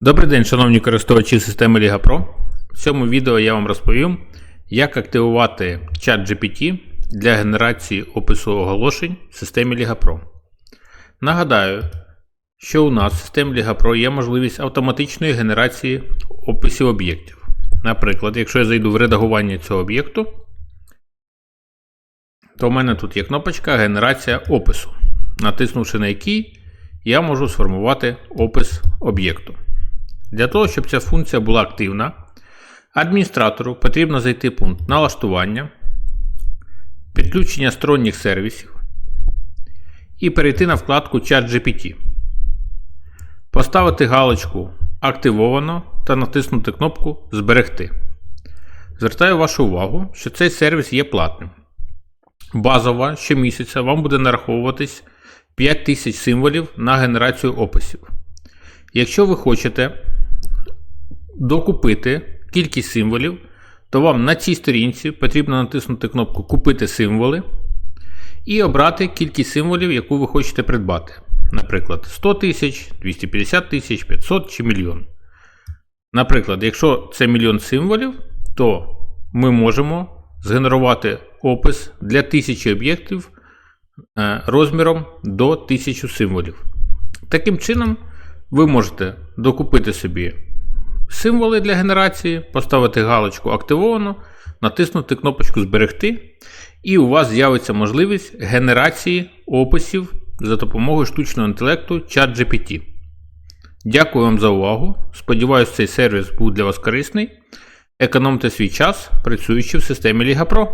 Добрий день, шановні користувачі системи Liga Pro. В цьому відео я вам розповім, як активувати чат GPT для генерації опису оголошень в системі Liga Pro. Нагадаю, що у нас в системі Liga Pro є можливість автоматичної генерації описів об'єктів. Наприклад, якщо я зайду в редагування цього об'єкту, то в мене тут є кнопочка Генерація опису, натиснувши на який я можу сформувати опис об'єкту. Для того, щоб ця функція була активна, адміністратору потрібно зайти в пункт налаштування, підключення сторонніх сервісів і перейти на вкладку ChatGPT. Поставити галочку Активовано та натиснути кнопку Зберегти. Звертаю вашу увагу, що цей сервіс є платним. Базово щомісяця вам буде нараховуватись 5000 символів на генерацію описів. Якщо ви хочете докупити кількість символів, то вам на цій сторінці потрібно натиснути кнопку Купити символи і обрати кількість символів, яку ви хочете придбати. Наприклад, 100 тисяч, 250 тисяч, 500 чи мільйон. Наприклад, якщо це мільйон символів, то ми можемо згенерувати опис для 1000 об'єктів е, розміром до 1000 символів. Таким чином, ви можете докупити собі символи для генерації, поставити галочку Активовано, натиснути кнопочку Зберегти, і у вас з'явиться можливість генерації описів за допомогою штучного інтелекту ChatGPT. Дякую вам за увагу. Сподіваюсь, цей сервіс був для вас корисний. Економте свій час, працюючи в системі Ліга Pro.